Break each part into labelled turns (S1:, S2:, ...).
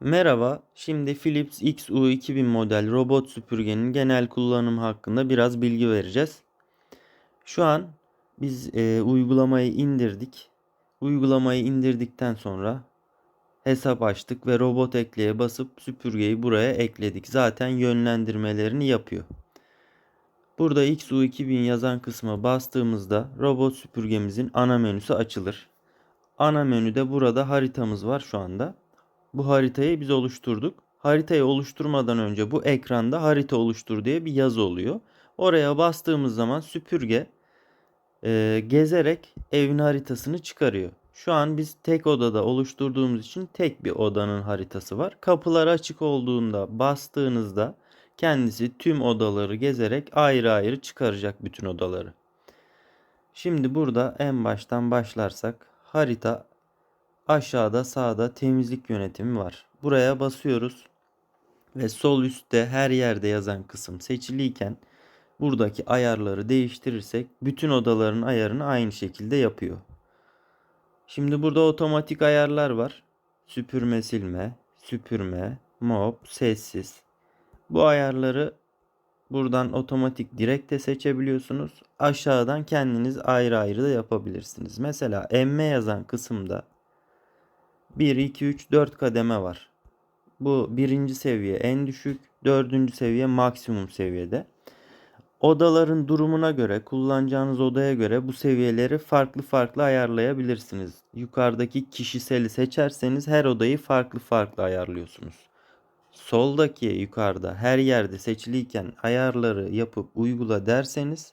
S1: Merhaba, şimdi Philips XU2000 model robot süpürgenin genel kullanımı hakkında biraz bilgi vereceğiz. Şu an biz e, uygulamayı indirdik. Uygulamayı indirdikten sonra hesap açtık ve robot ekleye basıp süpürgeyi buraya ekledik. Zaten yönlendirmelerini yapıyor. Burada XU2000 yazan kısma bastığımızda robot süpürgemizin ana menüsü açılır. Ana menüde burada haritamız var şu anda. Bu haritayı biz oluşturduk. Haritayı oluşturmadan önce bu ekranda harita oluştur diye bir yazı oluyor. Oraya bastığımız zaman süpürge e, gezerek evin haritasını çıkarıyor. Şu an biz tek odada oluşturduğumuz için tek bir odanın haritası var. Kapılar açık olduğunda bastığınızda kendisi tüm odaları gezerek ayrı ayrı çıkaracak bütün odaları. Şimdi burada en baştan başlarsak harita aşağıda sağda temizlik yönetimi var. Buraya basıyoruz ve sol üstte her yerde yazan kısım seçiliyken buradaki ayarları değiştirirsek bütün odaların ayarını aynı şekilde yapıyor. Şimdi burada otomatik ayarlar var. Süpürme silme, süpürme, mop, sessiz. Bu ayarları buradan otomatik direkt de seçebiliyorsunuz. Aşağıdan kendiniz ayrı ayrı da yapabilirsiniz. Mesela emme yazan kısımda 1, 2, 3, 4 kademe var. Bu birinci seviye en düşük, dördüncü seviye maksimum seviyede. Odaların durumuna göre, kullanacağınız odaya göre bu seviyeleri farklı farklı ayarlayabilirsiniz. Yukarıdaki kişiseli seçerseniz her odayı farklı farklı ayarlıyorsunuz. Soldaki yukarıda her yerde seçiliyken ayarları yapıp uygula derseniz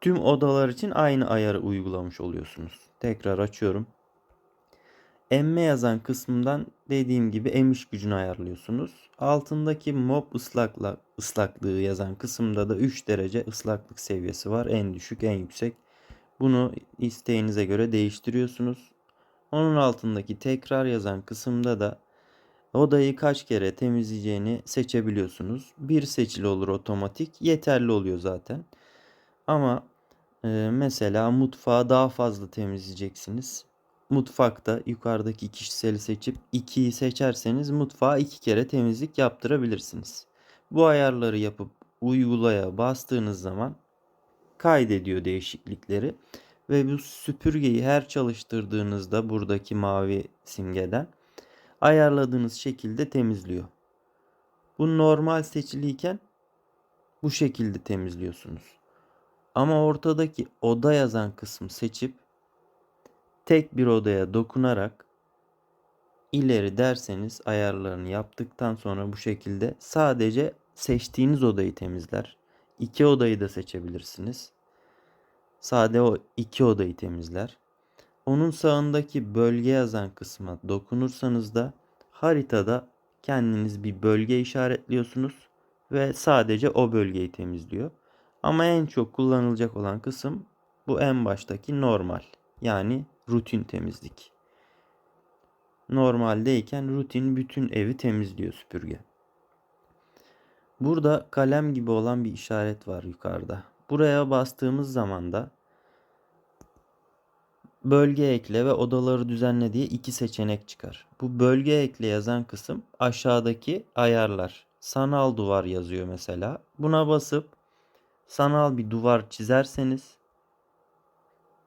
S1: tüm odalar için aynı ayarı uygulamış oluyorsunuz. Tekrar açıyorum. Emme yazan kısmından dediğim gibi emiş gücünü ayarlıyorsunuz. Altındaki mop ıslakla, ıslaklığı yazan kısımda da 3 derece ıslaklık seviyesi var. En düşük en yüksek. Bunu isteğinize göre değiştiriyorsunuz. Onun altındaki tekrar yazan kısımda da odayı kaç kere temizleyeceğini seçebiliyorsunuz. Bir seçili olur otomatik. Yeterli oluyor zaten. Ama e, mesela mutfağı daha fazla temizleyeceksiniz mutfakta yukarıdaki kişiseli seçip 2'yi seçerseniz mutfağa 2 kere temizlik yaptırabilirsiniz. Bu ayarları yapıp uygulaya bastığınız zaman kaydediyor değişiklikleri ve bu süpürgeyi her çalıştırdığınızda buradaki mavi simgeden ayarladığınız şekilde temizliyor. Bu normal seçiliyken bu şekilde temizliyorsunuz. Ama ortadaki oda yazan kısmı seçip tek bir odaya dokunarak ileri derseniz ayarlarını yaptıktan sonra bu şekilde sadece seçtiğiniz odayı temizler. İki odayı da seçebilirsiniz. Sade o iki odayı temizler. Onun sağındaki bölge yazan kısma dokunursanız da haritada kendiniz bir bölge işaretliyorsunuz ve sadece o bölgeyi temizliyor. Ama en çok kullanılacak olan kısım bu en baştaki normal. Yani rutin temizlik. Normaldeyken rutin bütün evi temizliyor süpürge. Burada kalem gibi olan bir işaret var yukarıda. Buraya bastığımız zaman da bölge ekle ve odaları düzenle diye iki seçenek çıkar. Bu bölge ekle yazan kısım aşağıdaki ayarlar. Sanal duvar yazıyor mesela. Buna basıp sanal bir duvar çizerseniz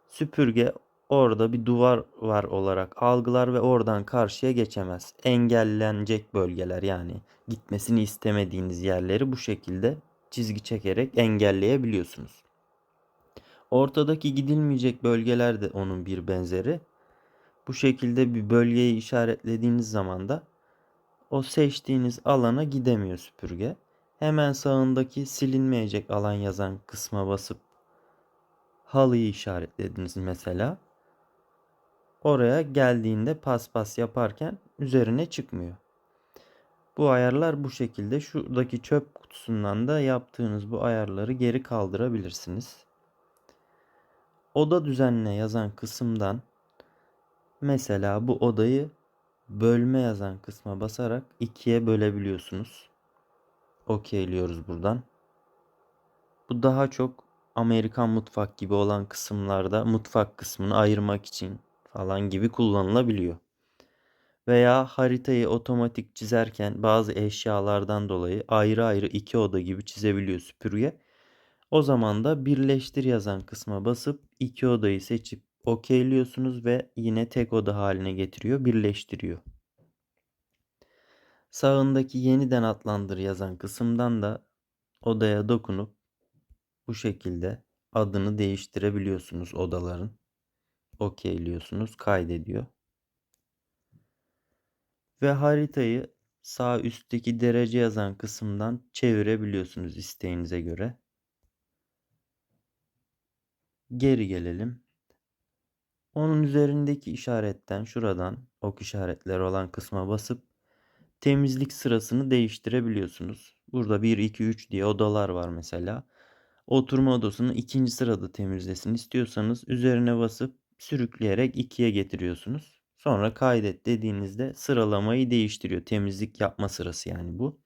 S1: süpürge orada bir duvar var olarak algılar ve oradan karşıya geçemez. Engellenecek bölgeler yani gitmesini istemediğiniz yerleri bu şekilde çizgi çekerek engelleyebiliyorsunuz. Ortadaki gidilmeyecek bölgeler de onun bir benzeri. Bu şekilde bir bölgeyi işaretlediğiniz zaman da o seçtiğiniz alana gidemiyor süpürge. Hemen sağındaki silinmeyecek alan yazan kısma basıp halıyı işaretlediniz mesela oraya geldiğinde paspas yaparken üzerine çıkmıyor. Bu ayarlar bu şekilde. Şuradaki çöp kutusundan da yaptığınız bu ayarları geri kaldırabilirsiniz. Oda düzenle yazan kısımdan mesela bu odayı bölme yazan kısma basarak ikiye bölebiliyorsunuz. Okeyliyoruz buradan. Bu daha çok Amerikan mutfak gibi olan kısımlarda mutfak kısmını ayırmak için falan gibi kullanılabiliyor. Veya haritayı otomatik çizerken bazı eşyalardan dolayı ayrı ayrı iki oda gibi çizebiliyor süpürge. O zaman da birleştir yazan kısma basıp iki odayı seçip okeyliyorsunuz ve yine tek oda haline getiriyor, birleştiriyor. Sağındaki yeniden adlandır yazan kısımdan da odaya dokunup bu şekilde adını değiştirebiliyorsunuz odaların. Okeyliyorsunuz, kaydediyor. Ve haritayı sağ üstteki derece yazan kısımdan çevirebiliyorsunuz isteğinize göre. Geri gelelim. Onun üzerindeki işaretten şuradan ok işaretleri olan kısma basıp temizlik sırasını değiştirebiliyorsunuz. Burada 1, 2, 3 diye odalar var mesela. Oturma odasını ikinci sırada temizlesin istiyorsanız üzerine basıp sürükleyerek 2'ye getiriyorsunuz. Sonra kaydet dediğinizde sıralamayı değiştiriyor. Temizlik yapma sırası yani bu.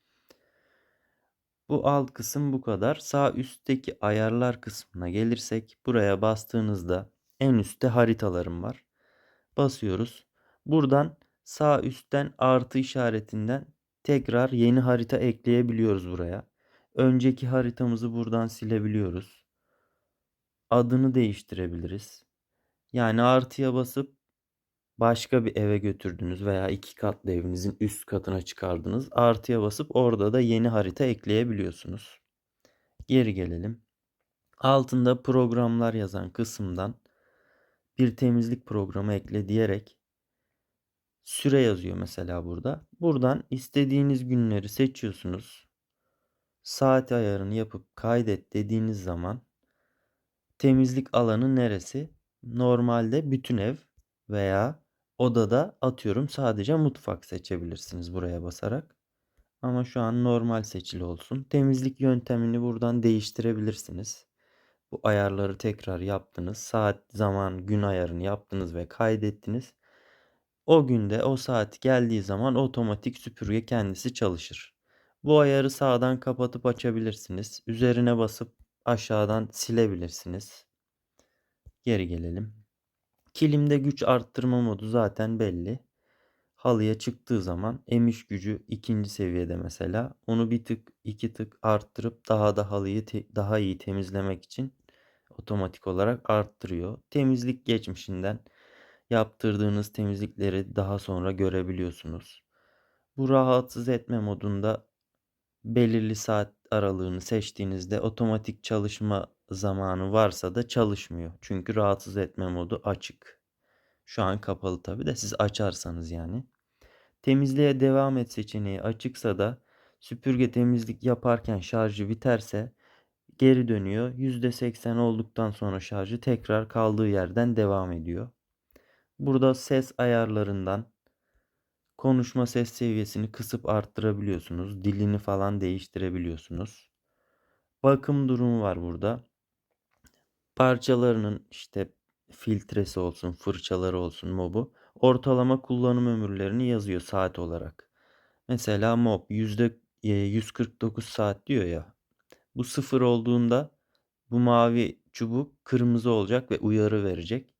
S1: Bu alt kısım bu kadar. Sağ üstteki ayarlar kısmına gelirsek buraya bastığınızda en üstte haritalarım var. Basıyoruz. Buradan sağ üstten artı işaretinden tekrar yeni harita ekleyebiliyoruz buraya. Önceki haritamızı buradan silebiliyoruz. Adını değiştirebiliriz. Yani artıya basıp başka bir eve götürdünüz veya iki katlı evinizin üst katına çıkardınız. Artıya basıp orada da yeni harita ekleyebiliyorsunuz. Geri gelelim. Altında programlar yazan kısımdan bir temizlik programı ekle diyerek süre yazıyor mesela burada. Buradan istediğiniz günleri seçiyorsunuz. Saat ayarını yapıp kaydet dediğiniz zaman temizlik alanı neresi? Normalde bütün ev veya odada atıyorum sadece mutfak seçebilirsiniz buraya basarak. Ama şu an normal seçili olsun. Temizlik yöntemini buradan değiştirebilirsiniz. Bu ayarları tekrar yaptınız. Saat, zaman, gün ayarını yaptınız ve kaydettiniz. O günde o saat geldiği zaman otomatik süpürge kendisi çalışır. Bu ayarı sağdan kapatıp açabilirsiniz. Üzerine basıp aşağıdan silebilirsiniz. Geri gelelim. Kilimde güç arttırma modu zaten belli. Halıya çıktığı zaman emiş gücü ikinci seviyede mesela. Onu bir tık iki tık arttırıp daha da halıyı daha iyi temizlemek için otomatik olarak arttırıyor. Temizlik geçmişinden yaptırdığınız temizlikleri daha sonra görebiliyorsunuz. Bu rahatsız etme modunda belirli saat aralığını seçtiğinizde otomatik çalışma zamanı varsa da çalışmıyor. Çünkü rahatsız etme modu açık. Şu an kapalı tabi de siz açarsanız yani. Temizliğe devam et seçeneği açıksa da süpürge temizlik yaparken şarjı biterse geri dönüyor. %80 olduktan sonra şarjı tekrar kaldığı yerden devam ediyor. Burada ses ayarlarından konuşma ses seviyesini kısıp arttırabiliyorsunuz. Dilini falan değiştirebiliyorsunuz. Bakım durumu var burada. Parçalarının işte filtresi olsun, fırçaları olsun mobu ortalama kullanım ömürlerini yazıyor saat olarak. Mesela mob yüzde 149 e, saat diyor ya. Bu sıfır olduğunda bu mavi çubuk kırmızı olacak ve uyarı verecek.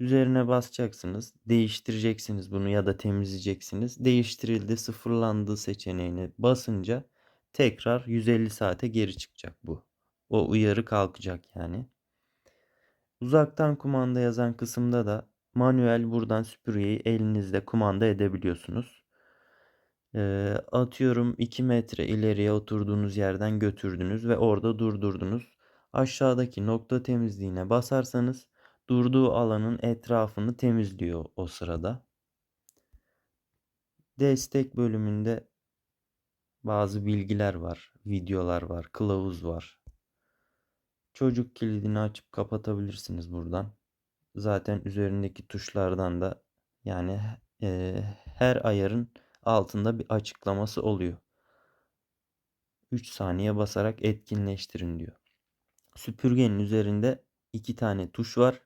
S1: Üzerine basacaksınız. Değiştireceksiniz bunu ya da temizleyeceksiniz. Değiştirildi, sıfırlandı seçeneğini basınca tekrar 150 saate geri çıkacak bu. O uyarı kalkacak yani. Uzaktan kumanda yazan kısımda da manuel buradan süpürgeyi elinizde kumanda edebiliyorsunuz. Ee, atıyorum 2 metre ileriye oturduğunuz yerden götürdünüz ve orada durdurdunuz. Aşağıdaki nokta temizliğine basarsanız durduğu alanın etrafını temizliyor o sırada. Destek bölümünde bazı bilgiler var, videolar var, kılavuz var. Çocuk kilidini açıp kapatabilirsiniz buradan. Zaten üzerindeki tuşlardan da yani e, her ayarın altında bir açıklaması oluyor. 3 saniye basarak etkinleştirin diyor. Süpürgenin üzerinde iki tane tuş var.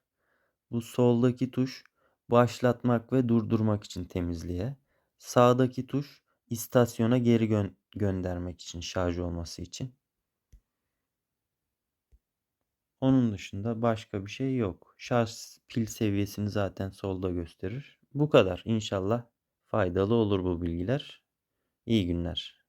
S1: Bu soldaki tuş başlatmak ve durdurmak için temizliğe. Sağdaki tuş istasyona geri gö göndermek için şarj olması için. Onun dışında başka bir şey yok. Şarj pil seviyesini zaten solda gösterir. Bu kadar. İnşallah faydalı olur bu bilgiler. İyi günler.